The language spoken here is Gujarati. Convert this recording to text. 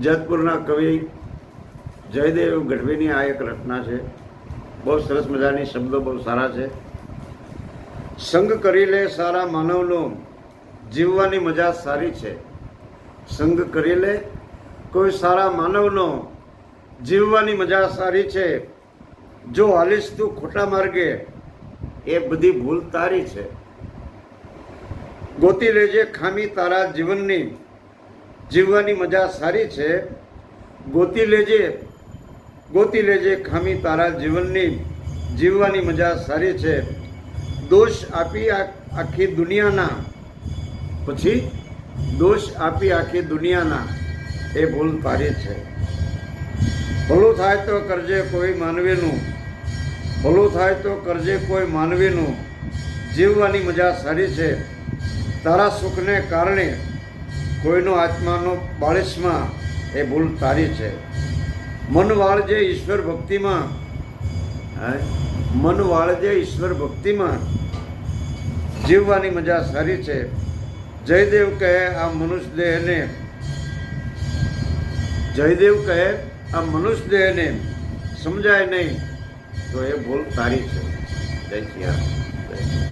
જેતપુરના કવિ જયદેવ ગઢવીની આ એક રચના છે. બહુ સરસ મજાની શબ્દો બહુ સારા છે. સંગ કરી લે સારા માનવનો, જીવવાની મજા સારી છે. સંગ કરી લે કોઈ સારા માનવનો, જીવવાની મજા સારી છે. જો હાલીશ તું ખોટા માર્ગે, એ બધી ભૂલ તારી છે. ગોતી લેજે ખામી તારા જીવનની. જીવવાની મજા સારી છે. ગોતી લેજે ગોતી લેજે ખામી તારા જીવનની. જીવવાની મજા સારી છે. દોષ આપી આખી દુનિયાના. પછી દોષ આપી આખી દુનિયાના. એ ભૂલ તારી છે. ભલું થાય તો કરજે કોઈ માનવીનું. ભલું થાય તો કરજે કોઈ માનવીનું. જીવવાની મજા સારી છે. તારા સુખને કારણે કોઈનો આત્માનો બાળસમાં એ ભૂલ તારી છે. મન વાળજે ઈશ્વર ભક્તિમાં મન વાળજે ઈશ્વર ભક્તિમાં જીવવાની મજા સારી છે. જયદેવ કહે આ મનુષ્ય દેહને, જયદેવ કહે આ મનુષ્ય દેહને સમજાય નહીં, તો એ ભૂલ તારી છે. જય શ્રી.